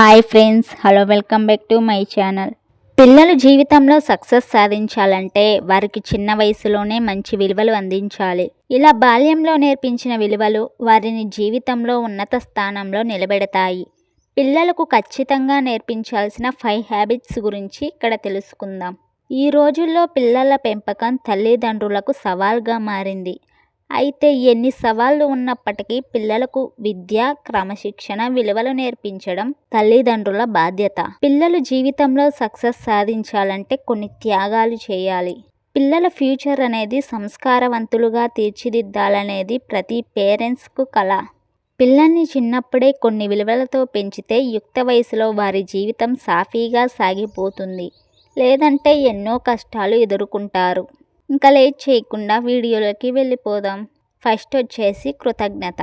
Hi friends hello welcome back to my channel పిల్లలు జీవితంలో success సాధించాలంటే వారికి చిన్న వయసులోనే మంచి విలువలు అందించాలి. ఇలా బాల్యంలో నేర్పించిన విలువలు వారిని జీవితంలో ఉన్నత స్థానంలో నిలబెడతాయి. పిల్లలకు ఖచ్చితంగా నేర్పించాల్సిన ఫైవ్ హ్యాబిట్స్ గురించి ఇక్కడ తెలుసుకుందాం. ఈ రోజుల్లో పిల్లల పెంపకం తల్లిదండ్రులకు సవాల్గా మారింది. అయితే ఎన్ని సవాళ్ళు ఉన్నప్పటికీ పిల్లలకు విద్య క్రమశిక్షణ విలువలు నేర్పించడం తల్లిదండ్రుల బాధ్యత. పిల్లలు జీవితంలో సక్సెస్ సాధించాలంటే కొన్ని త్యాగాలు చేయాలి. పిల్లల ఫ్యూచర్ అనేది సంస్కారవంతులుగా తీర్చిదిద్దాలనేది ప్రతి పేరెంట్స్కు కళ పిల్లల్ని చిన్నప్పుడే కొన్ని విలువలతో పెంచితే యుక్త వయసులో వారి జీవితం సాఫీగా సాగిపోతుంది. లేదంటే ఎన్నో కష్టాలు ఎదుర్కొంటారు. ఇంకా లేట్ చేయకుండా వీడియోలోకి వెళ్ళిపోదాం. ఫస్ట్ వచ్చేసి కృతజ్ఞత.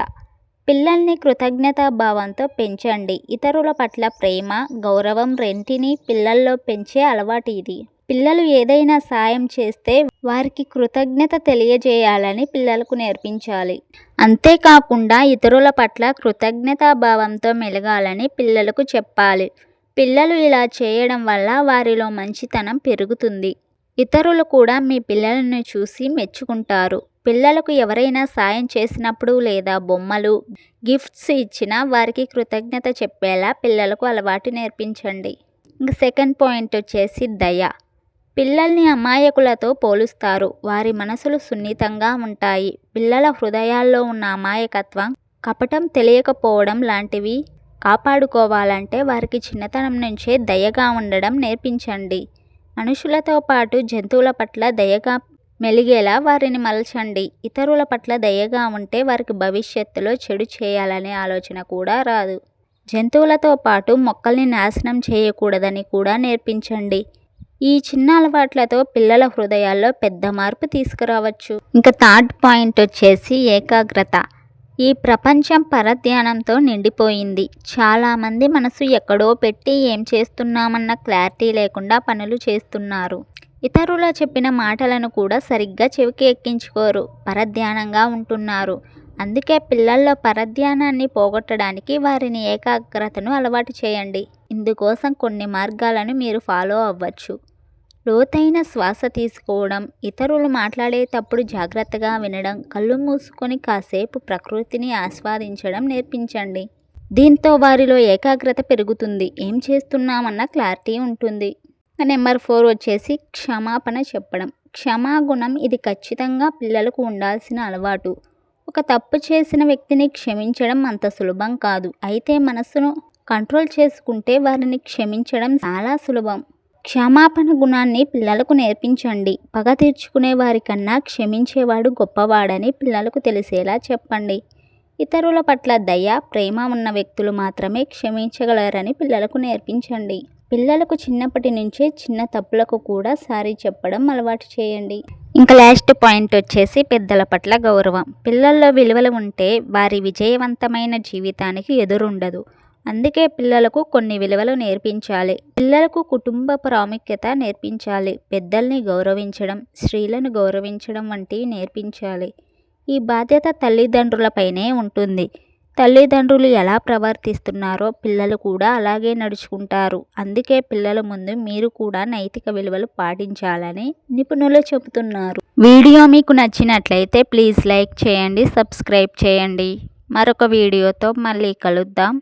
పిల్లల్ని కృతజ్ఞతా భావంతో పెంచండి. ఇతరుల పట్ల ప్రేమ గౌరవం రెంటిని పిల్లల్లో పెంచే అలవాటు ఇది. పిల్లలు ఏదైనా సాయం చేస్తే వారికి కృతజ్ఞత తెలియజేయాలని పిల్లలకు నేర్పించాలి. అంతేకాకుండా ఇతరుల పట్ల కృతజ్ఞతా భావంతో మెలగాలని పిల్లలకు చెప్పాలి. పిల్లలు ఇలా చేయడం వల్ల వారిలో మంచితనం పెరుగుతుంది. ఇతరులు కూడా మీ పిల్లలను చూసి మెచ్చుకుంటారు. పిల్లలకు ఎవరైనా సాయం చేసినప్పుడు లేదా బొమ్మలు గిఫ్ట్స్ ఇచ్చినా వారికి కృతజ్ఞత చెప్పేలా పిల్లలకు అలవాటు నేర్పించండి. ఇంక సెకండ్ పాయింట్ వచ్చేసి దయ. పిల్లల్ని అమాయకులతో పోలుస్తారు. వారి మనసులు సున్నితంగా ఉంటాయి. పిల్లల హృదయాల్లో ఉన్న అమాయకత్వం కపటం తెలియకపోవడం లాంటివి కాపాడుకోవాలంటే వారికి చిన్నతనం నుంచే దయగా ఉండడం నేర్పించండి. మనుషులతో పాటు జంతువుల పట్ల దయగా మెలిగేలా వారిని మలచండి. ఇతరుల పట్ల దయగా ఉంటే వారికి భవిష్యత్తులో చెడు చేయాలనే ఆలోచన కూడా రాదు. జంతువులతో పాటు మొక్కల్ని నాశనం చేయకూడదని కూడా నేర్పించండి. ఈ చిన్న అలవాట్లతో పిల్లల హృదయాల్లో పెద్ద మార్పు తీసుకురావచ్చు. ఇంకా థర్డ్ పాయింట్ వచ్చేసి ఏకాగ్రత. ఈ ప్రపంచం పరధ్యానంతో నిండిపోయింది. చాలామంది మనసు ఎక్కడో పెట్టి ఏం చేస్తున్నామన్న క్లారిటీ లేకుండా పనులు చేస్తున్నారు. ఇతరుల చెప్పిన మాటలను కూడా సరిగ్గా చెవికి ఎక్కించుకోరు. పరధ్యానంగా ఉంటున్నారు. అందుకే పిల్లల్లో పరధ్యానాన్ని పోగొట్టడానికి వారిని ఏకాగ్రతను అలవాటు చేయండి. ఇందుకోసం కొన్ని మార్గాలను మీరు ఫాలో అవ్వచ్చు. లోతైన శ్వాస తీసుకోవడం ఇతరులు మాట్లాడేటప్పుడు జాగ్రత్తగా వినడం కళ్ళు మూసుకొని కాసేపు ప్రకృతిని ఆస్వాదించడం నేర్పించండి. దీంతో వారిలో ఏకాగ్రత పెరుగుతుంది. ఏం చేస్తున్నామన్న క్లారిటీ ఉంటుంది. నెంబర్ ఫోర్ వచ్చేసి క్షమాపణ చెప్పడం. క్షమాగుణం ఇది ఖచ్చితంగా పిల్లలకు ఉండాల్సిన అలవాటు. ఒక తప్పు చేసిన వ్యక్తిని క్షమించడం అంత సులభం కాదు. అయితే మనసును కంట్రోల్ చేసుకుంటే వారిని క్షమించడం చాలా సులభం. క్షమాపణ గుణాన్ని పిల్లలకు నేర్పించండి. పగ తీర్చుకునే వారికన్నా క్షమించేవాడు గొప్పవాడని పిల్లలకు తెలిసేలా చెప్పండి. ఇతరుల పట్ల దయ ప్రేమ ఉన్న వ్యక్తులు మాత్రమే క్షమించగలరని పిల్లలకు నేర్పించండి. పిల్లలకు చిన్నప్పటి నుంచే చిన్న తప్పులకు కూడా సారీ చెప్పడం అలవాటు చేయండి. ఇంకా లాస్ట్ పాయింట్ వచ్చేసి పెద్దల పట్ల గౌరవం. పిల్లల్లో విలువలు ఉంటే వారి విజయవంతమైన జీవితానికి ఎదురుండదు. అందుకే పిల్లలకు కొన్ని విలువలు నేర్పించాలి. పిల్లలకు కుటుంబ ప్రాముఖ్యత నేర్పించాలి. పెద్దల్ని గౌరవించడం స్త్రీలను గౌరవించడం వంటివి నేర్పించాలి. ఈ బాధ్యత తల్లిదండ్రులపైనే ఉంటుంది. తల్లిదండ్రులు ఎలా ప్రవర్తిస్తున్నారో పిల్లలు కూడా అలాగే నడుచుకుంటారు. అందుకే పిల్లల ముందు మీరు కూడా నైతిక విలువలు పాటించాలని నిపుణులు చెబుతున్నారు. వీడియో మీకు నచ్చినట్లయితే ప్లీజ్ లైక్ చేయండి సబ్స్క్రైబ్ చేయండి. మరొక వీడియోతో మళ్ళీ కలుద్దాం.